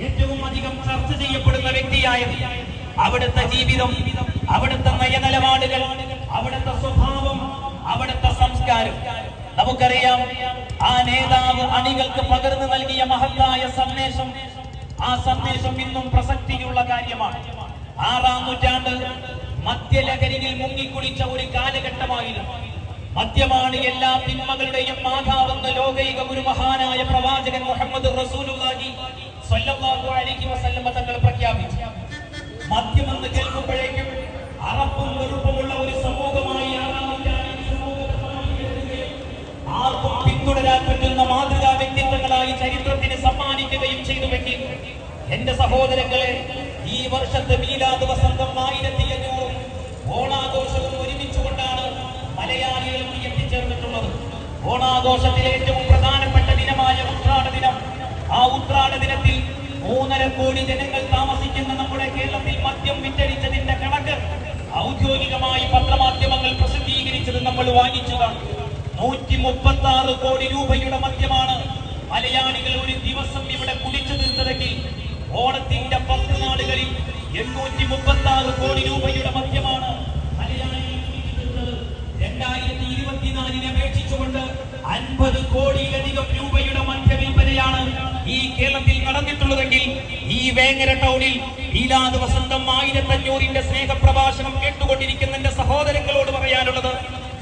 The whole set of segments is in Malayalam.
ഏറ്റവും അധികം ചർച്ച ചെയ്യപ്പെടുന്ന വ്യക്തിയായത് അവിടുത്തെ ജീവിതം അവിടുത്തെ നയനിലപാടുകൾ അവിടുത്തെ സ്വഭാവം അവിടുത്തെ സംസ്കാരം. നമുക്കറിയാം ആ നേതാവ് അണികൾക്ക് പകർന്നു നൽകിയ മഹത്തായ സന്ദേശം ആ സന്ദേശം ഇന്നും പ്രസക്തിയുള്ള കാര്യമാണ്. ആറാം നൂറ്റാണ്ട് മദ്യലഹരിയിൽ മുങ്ങിക്കുളിച്ച ഒരു കാലഘട്ടമായിരുന്നു. മദ്യമാണ് എല്ലാ തിന്മകളുടെയും മാതാവെന്ന ലോകൈക ഗുരു മഹാനായ പ്രവാചകൻ മുഹമ്മദ് റസൂലുള്ളാഹി സ്വല്ലല്ലാഹു അലൈഹി വസല്ലമ തങ്ങൾ പ്രഖ്യാപിച്ചു. മദ്യമെന്ന് കേൾക്കുമ്പോഴേക്കും അറപ്പും വെറുപ്പുമുള്ള ഒരു സമൂഹമായി ആർക്കും പിന്തുടരാൻ പറ്റുന്ന മാതൃകാ വ്യക്തിത്വങ്ങളായി ചരിത്രത്തിന് സമ്മാനിക്കുകയും ചെയ്തുവെങ്കിൽ എന്റെ സഹോദരങ്ങളെ ഈ വർഷത്തെ മീലാദ് വസന്തം ആയിരത്തി അഞ്ഞൂറും ഓണാഘോഷവും ഒരുമിച്ചുകൊണ്ടാണ് മലയാളികളും എത്തിച്ചേർന്നിട്ടുള്ളത് ഓണാഘോഷത്തിലെ ഏറ്റവും പ്രധാനപ്പെട്ട ദിനമായ ഉത്രാട ദിനം. ആ ഉത്രാട ദിനത്തിൽ മൂന്നര കോടി ജനങ്ങൾ താമസിക്കുന്ന നമ്മുടെ കേരളത്തിൽ മദ്യം വിറ്റഴിച്ചതിന്റെ കണക്ക് ഔദ്യോഗികമായി പത്രമാധ്യമങ്ങൾ പ്രസിദ്ധീകരിച്ചത് നമ്മൾ വാങ്ങിച്ചതാണ്. നൂറ്റി മുപ്പത്തി ആറ് കോടി രൂപയുടെ മദ്യമാണ് മലയാളികൾ ഒരു ദിവസം ഇവിടെ കുടിച്ചു തീർത്തതെങ്കിൽ ഓണത്തിന്റെ പത്ത് നാളുകളിൽ എണ്ണൂറ്റി മുപ്പത്തി ആറ് കോടി രൂപയുടെ മദ്യമാണ് അപേക്ഷിച്ചുകൊണ്ട് അൻപത് കോടിയിലധികം രൂപയുടെ മദ്യവിൽപ്പനയാണ് ഈ കേരളത്തിൽ നടന്നിട്ടുള്ളതെങ്കിൽ ഈ വേങ്ങര ടൗണിൽ ഈലാദ് വസന്തം ആയിരത്തഞ്ഞൂറിന്റെ സ്നേഹപ്രഭാഷണം കേട്ടുകൊണ്ടിരിക്കുന്ന എന്റെ സഹോദരങ്ങളോട് പറയാനുള്ളത്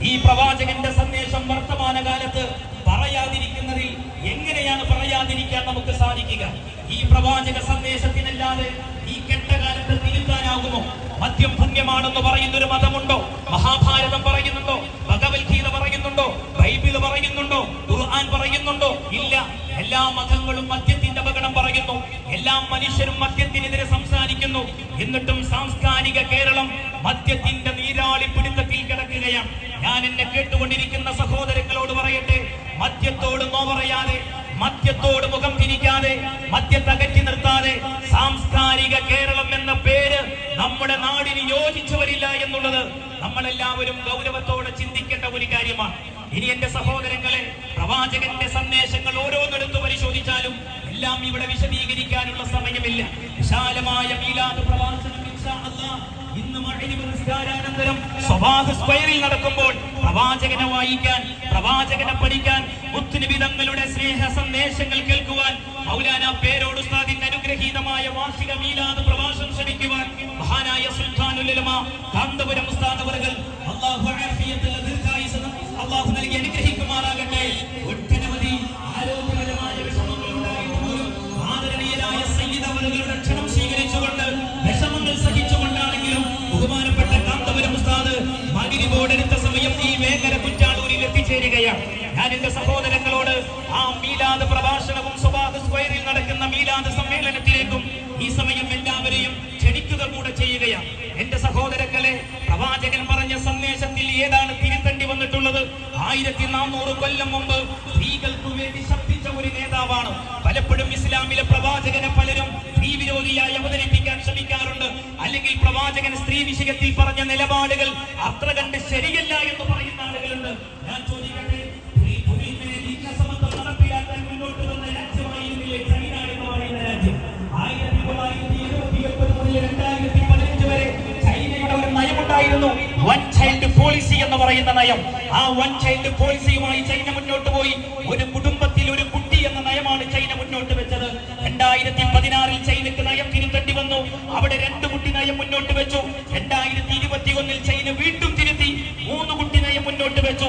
ഈ പ്രവാചകന്റെ സന്ദേശം വർത്തമാനകാലത്ത് പറയാതിരിക്കുന്നതിൽ എങ്ങനെയാണ് പറയാതിരിക്കാൻ നമുക്ക് സാധിക്കുക ഈ പ്രവാചക സന്ദേശത്തിനല്ലാതെ ഈ കെട്ടകാലത്ത് തിരുത്താനാകുമോ? മദ്യം പുണ്യമാണെന്ന് പറയുന്ന ഒരു മതമുണ്ടോ? മഹാഭാരതം പറയുന്നുണ്ടോ? ഭഗവത്ഗീത പറയുന്നുണ്ടോ? ബൈബിൾ പറയുന്നുണ്ടോ? ഖുർആൻ പറയുന്നുണ്ടോ? ഇല്ല. എല്ലാ മതങ്ങളും മദ്യത്തിന്റെ അപകടം പറയുന്നു. എല്ലാ മനുഷ്യരും മദ്യത്തിനെതിരെ സംസാരിക്കുന്നു. എന്നിട്ടും സാംസ്കാരിക കേരളം മദ്യത്തിന്റെ നീരാളി പിടുത്തത്തിൽ കിടക്കുകയാണ്. ഞാൻ എന്നെ കേട്ടുകൊണ്ടിരിക്കുന്ന സഹോദരങ്ങളോട് പറയട്ടെ. മദ്യത്തോട് നോ പറയാതെ മദ്യത്തോട് മുഖം തിരിക്കാതെ മദ്യത്തകറ്റി നിർത്താതെ സാംസ്കാരിക കേരളം എന്ന പേര് നമ്മുടെ നാടിന് യോജിച്ചു വരില്ല എന്നുള്ളത് നമ്മളെല്ലാവരും ഗൗരവത്തോടെ ചിന്തിക്കേണ്ട ഒരു കാര്യമാണ്. ഇനി എന്റെ സഹോദരങ്ങളെ പ്രവാചകന്റെ സന്ദേശങ്ങൾ ഓരോന്നെടുത്ത് പരിശോധിച്ചാലും എല്ലാം ഇവിടെ വിശദീകരിക്കാനുള്ള സമയമില്ല. വിശാലമായ മീലാദ് പ്രവാചനം ഇന്ന് മഗ്‌രിബ് നിസ്കാരാനന്തരം സ്വഭാവ സ്ക്വയറിൽ നടക്കുമ്പോൾ പ്രവാചകനെ വായിക്കാൻ പ്രവാചകനെ പഠിക്കാൻ മുത്തുനബി തങ്ങളുടെ സ്നേഹ സന്ദേശങ്ങൾ കേൾക്കുവാൻ മൗലാന പേരോട് ഉസ്താദിന്റെ അനുഗ്രഹീതമായ വാർഷിക മീലാദ് പ്രഭാഷണം ശ്രമിക്കുവാൻ മഹാനായ സുൽത്താനുൽ ഉലമ കാന്തപുരം ഉസ്താദ് അവറുകൾ അള്ളാഹു ആഫിയത്തുള്ള ദീർഘായുസ്സ് അല്ലാഹു നൽകി അനുഗ്രഹിക്കുമാറാകട്ടെ മകരിബോടെടുത്ത സമയം ഈ വേങ്ങര കുറ്റാളൂരിൽ എത്തിച്ചേരുകയാണ്. ഞാൻ എന്റെ സഹോദരങ്ങളോട് ആ മീലാദ് പ്രഭാഷണവും സ്വഭാവ സ്ക്വയറിൽ നടക്കുന്ന മീലാദ് സമ്മേളനത്തിലേക്കും ഈ സമയം എല്ലാവരെയും ക്ഷണിക്കുക കൂടെ ചെയ്യുകയാണ്. എന്റെ സഹോദരങ്ങളെ പ്രവാചകൻ പറഞ്ഞ സന്ദേശത്തിൽ ഏതാണ് തിരുത്തേണ്ടി വന്നിട്ടുള്ളത്? ആയിരത്തി നാനൂറ് കൊല്ലം മുമ്പ് സ്ത്രീകൾക്ക് വേണ്ടി ശബ്ദിച്ച ഒരു നേതാവാണ്. പലപ്പോഴും ഇസ്ലാമിലെ പ്രവാചകനെ പലരും സ്ത്രീ വിരോധിയായി അവതരിപ്പിക്കാൻ ശ്രമിക്കാറുണ്ട്. അല്ലെങ്കിൽ പ്രവാചകൻ സ്ത്രീ വിഷയത്തിൽ പറഞ്ഞ നിലപാടുകൾ അത്ര കണ്ട് ശരിയല്ല എന്ന് പറയുന്ന ആളുകളുണ്ട്. ഞാൻ ചോദിക്കട്ടെ നടപ്പിലാക്കാൻ ചൈന വരെ ചൈനയുടെ ഒരു നയമുണ്ടായിരുന്നു. വൺ ചൈൽഡ് പോളിസി എന്ന് പറയുന്ന നയം. ആ വൺ ചൈൽഡ് പോളിസിയുമായി ചൈന മുന്നോട്ട് പോയി. ഒരു കുടുംബത്തിൽ ഒരു കുട്ടി എന്ന നയമാണ് ചൈന മുന്നോട്ട് വെച്ചത്. രണ്ടായിരത്തി പതിനാറിൽ തിരുത്തേണ്ടി വന്നു അവിടെ രണ്ട് കുട്ടി നയം മുന്നോട്ട് വെച്ചു. രണ്ടായിരത്തി ഇരുപത്തി ഒന്നിൽ ചൈന വീണ്ടും തിരുത്തി. മൂന്ന് കുട്ടി നയം മുന്നോട്ട് വെച്ചു.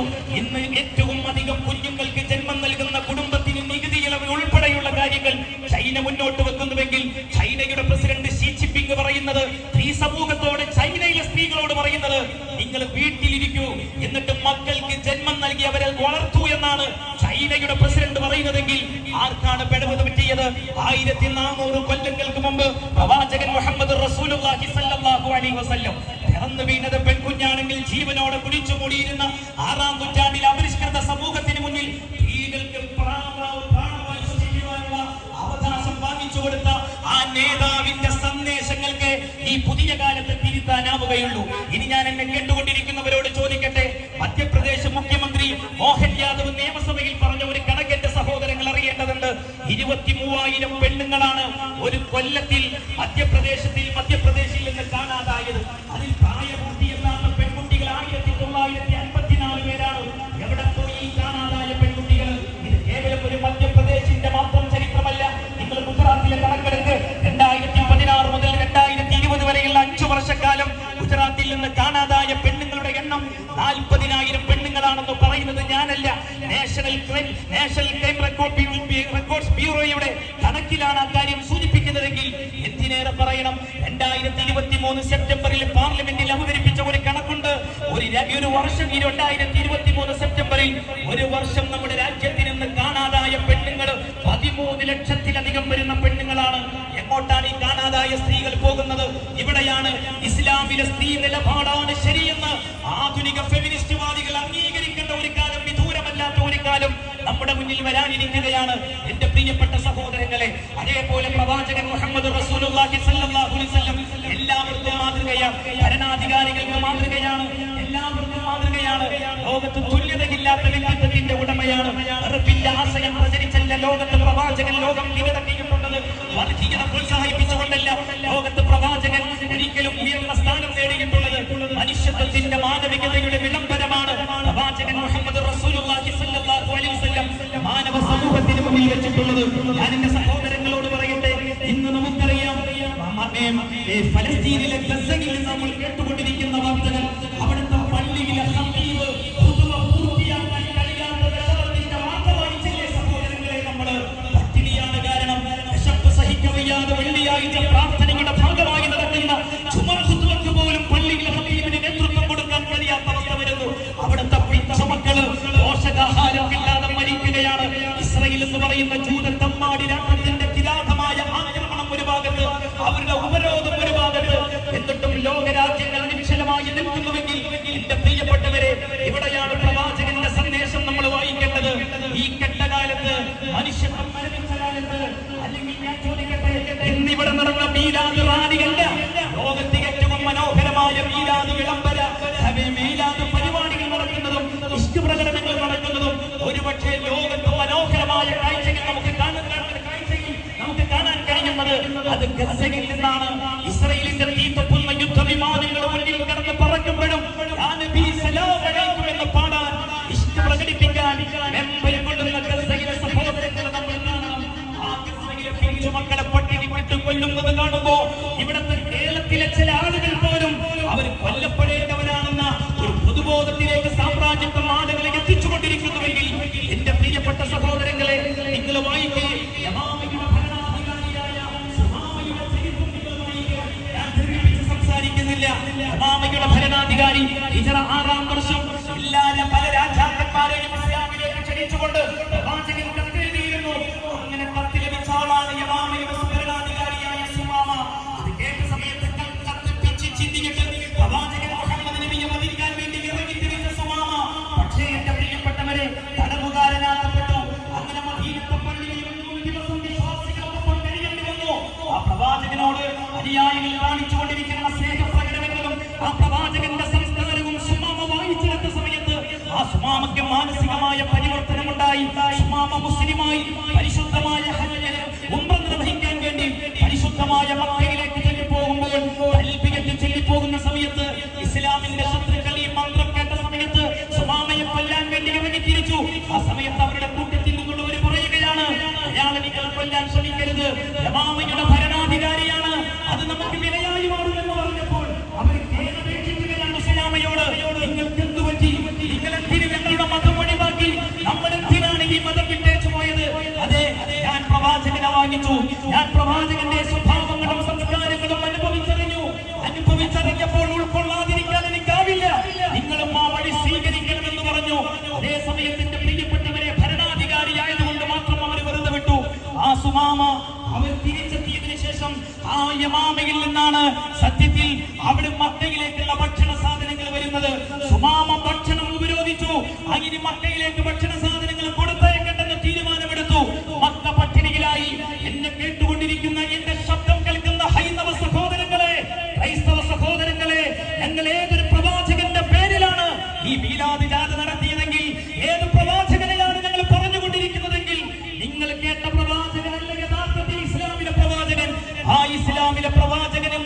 പറ്റിയത് ആയിരത്തി നാനൂറ് കൊല്ലങ്ങൾക്ക് മുമ്പ് പ്രവാചകൻ മുഹമ്മദ് റസൂലുള്ളാഹി സല്ലല്ലാഹു അലൈഹി വസല്ലം പിറന്നു വീണത് പെൺകുഞ്ഞാണെങ്കിൽ ജീവനോടെ കുടിച്ചു മൂടിയിരുന്ന ആറാം നൂറ്റാണ്ടിൽ അപരിഷ്കൃത സമൂഹത്തിന് മുന്നിൽ സ്ത്രീകൾക്ക് അവകാശം വാങ്ങിച്ചു കൊടുത്ത ആ നേതാവിന്റെ സന്ദേശങ്ങൾക്ക് ഈ പുതിയ കാലത്ത് തിരുത്താനാവുകയുള്ളൂ. ഇനി ഞാൻ എന്നെ കേട്ടുകൊണ്ടിരിക്കുന്നവരോട് ചോദിക്കട്ടെ? മധ്യപ്രദേശ് മുഖ്യമന്ത്രി മോഹൻ ഇരുപത്തി മൂവായിരം പെണ്ണുങ്ങളാണ് ഒരു കൊല്ലത്തിൽ മധ്യപ്രദേശത്തിൽ മധ്യപ്രദേശിൽ നിന്ന് കാണാതായത്. അതിൽ പ്രായപൂർത്തി എന്നാണ് പെൺകുട്ടികൾ. ആയിരത്തി തൊള്ളായിരത്തി അൻപത്തിനാല് പേരാണ് എവിടെ പോയി കാണാതായ പെൺകുട്ടികൾ. ഇത് കേവലം ഒരു മധ്യപ്രദേശിന്റെ മാത്രം ചരിത്രമല്ല. നിങ്ങൾ ഗുജറാത്തിലെ കണക്കെടുത്ത് രണ്ടായിരത്തി പതിനാറ് മുതൽ രണ്ടായിരത്തി ഇരുപത് വരെയുള്ള അഞ്ചു വർഷക്കാലം ഗുജറാത്തിൽ നിന്ന് കാണാതായ പെണ്ണുങ്ങളുടെ എണ്ണം നാൽപ്പതിനായിരം പെണ്ണുങ്ങളാണെന്ന് പറയുന്നത് ഞാനല്ല. National crime national crime record records ബ്യൂറോയുടെ കണക്കിലാണ് അക്കാര്യം സൂചിപ്പിക്കുന്നതെങ്കിൽ എന്തിനേറെ പറയണം? രണ്ടായിരത്തി ഇരുപത്തി മൂന്ന് സെപ്റ്റംബറിൽ പാർലമെന്റിൽ അവതരിപ്പിച്ച ഒരു കണക്കുണ്ട്. ഒരു ഒരു വർഷം ഈ രണ്ടായിരത്തി ഇരുപത്തി മൂന്ന് സെപ്റ്റംബറിൽ ഒരു വർഷം നമ്മുടെ രാജ്യത്തിൽ നിന്ന് കാണാതായ പെണ്ണുങ്ങൾ പതിമൂന്ന് ലക്ഷത്തിലധികം വരുന്ന പെണ്ണുങ്ങളാണ്. എങ്ങോട്ടാണ് ഈ കാണാതായ സ്ത്രീകൾ പോകുന്നത്? ഇവിടെയാണ് ഇസ്ലാമിലെ സ്ത്രീ നിലപാടാണ് ശരിയെന്ന് ആധുനിക ഫെമിനിസ്റ്റ് വാദികൾ അംഗീകരിക്കേണ്ട നമ്മുടെ മുന്നിൽ വരാനിരിക്കുകയാണ്. എന്റെ പ്രിയപ്പെട്ട സഹോദരങ്ങളെ അതേപോലെ പ്രവാചകൻ മുഹമ്മദ് എല്ലാവർക്കും മാതൃകയാണ് ഭരണാധികാരികൾക്ക് മാതൃകയാണ്. എല്ലാവർക്കും മാതൃകയാണ്. ലോകത്ത് തുല്യതയില്ലാത്ത വ്യക്തിത്വത്തിന്റെ ഉടമയാണ്. വെറുപ്പിന്റെ ആശയം പ്രചരിച്ചല്ല ലോകത്ത് പ്രവാചകൻ ലോകം കീഴടക്കിയിട്ടുള്ളത് വർഗീയത പ്രോത്സാഹിപ്പിച്ചുകൊണ്ടല്ല ലോകത്ത് പ്രവാചകൻ ഒരിക്കലും ഉയർന്ന സ്ഥാനം നേടിയിട്ടുള്ളത്. മനുഷ്യത്വത്തിന്റെ മാനവികതയുടെ വിളംബരമാണ്. പ്രവാചകൻ മുഹമ്മദ് മാനവ സമൂഹത്തിന് മുന്നിൽ വെച്ചിട്ടുള്ളത് ഞാൻ എന്റെ സഹോദരങ്ങളോട് പറയട്ടെ. ഇന്ന് നമുക്കറിയാം ഫലസ്തീനിലെ ഗസയിൽ നമ്മൾ കേട്ടുകൊണ്ടിരിക്കുന്ന വാർത്തകൾ അവിടുത്തെ ഇന്നിവിടെ നടന്ന മീലാദ് റാലിയല്ല ലോകത്തെ ഏറ്റവും മനോഹരമായ മീലാദ് വിളംബര മീലാദ് പരിപാടികൾ നടക്കുന്നതും ഇഷ്ട പ്രകടനങ്ങൾ നടക്കുന്നതും ഒരുപക്ഷെ ലോകത്ത് മനോഹരമായ കാഴ്ചകൾ നമുക്ക് കാണാൻ കാഴ്ചയിൽ നമുക്ക് കാണാൻ കഴിയുന്നത് അത് ഗസയിൽ നിന്നാണ്. ഭരണാധികാരി ഹിജറ ആറാം വർഷം ഇല്ലാതെ പല രാജാക്കന്മാരെയും ഇസ്ലാമിലേക്ക് ക്ഷണിച്ചുകൊണ്ട് പ്രവാചകൻ കത്തെഴുതിയിരുന്നു. അങ്ങനെ യമാമയുടെ പ്രവാചകൻ മുഹമ്മദ് നബിയെ വധിക്കാൻ വേണ്ടി പക്ഷേ അങ്ങനെ ദിവസം വന്നു. ആ പ്രവാചകനോട് സുമാമയ്ക്ക് മാനസികമായ പരിവർത്തനം ഉണ്ടായി സുമാമ മുസ്ലിമായി പരിശുദ്ധമായ ഉംറ നിർവഹിക്കാൻ വേണ്ടി പരിശുദ്ധമായ മക്കയിലേക്ക് ചെല്ലിപ്പോകുമ്പോൾ ചെല്ലി പോകുന്ന സമയത്ത് ഇസ്ലാമിന്റെ ശത്രുക്കൾ ഈ മന്ത്രം കേട്ട സമയത്ത് സുമാമയെ കൊല്ലാൻ വേണ്ടി ഇറങ്ങി തിരിച്ചു. ആ സമയത്ത് അവരുടെ കൂട്ടത്തിൽ നിന്നുള്ളവർ പറയുകയാണ് അയാളെ നിങ്ങൾ കൊല്ലാൻ ശ്രമിക്കരുത്. യമാമയുടെ ഞാൻ പ്രവാചകന്റെ സ്വഭാവങ്ങളും സംസ്കാരങ്ങളും അനുഭവിച്ചറിഞ്ഞു. അനുഭവിച്ചറിഞ്ഞപ്പോൾ ഉൾക്കൊള്ളാതിരിക്കാൻ എനിക്കാവില്ല. നിങ്ങളും ആ വഴി സ്വീകരിക്കണമെന്ന് പറഞ്ഞു. അതേ സമയത്തിന്റെ പ്രിയപ്പെട്ടവരെ ഭരണാധികാരിയായതുകൊണ്ട് മാത്രം അവർ വെറുതെ വിട്ടു. ആ സുമാമ അവർ തിരിച്ചെത്തിയതിനു ശേഷം ആ യമാമയിൽ നിന്നാണ് സത്യത്തിൽ അവിടെ മക്കയിലേക്കുള്ള ഭക്ഷണ സാധനങ്ങൾ വരുന്നത്. സുമാമ ഭക്ഷണം ഉപരോധിച്ചു. അങ്ങനെ മക്കയിലേക്ക് ഭക്ഷണ സാധനങ്ങൾ കൊടുത്തയക്കണ്ടെന്ന് ഇസ്ലാമിലെ പ്രവാചകനെ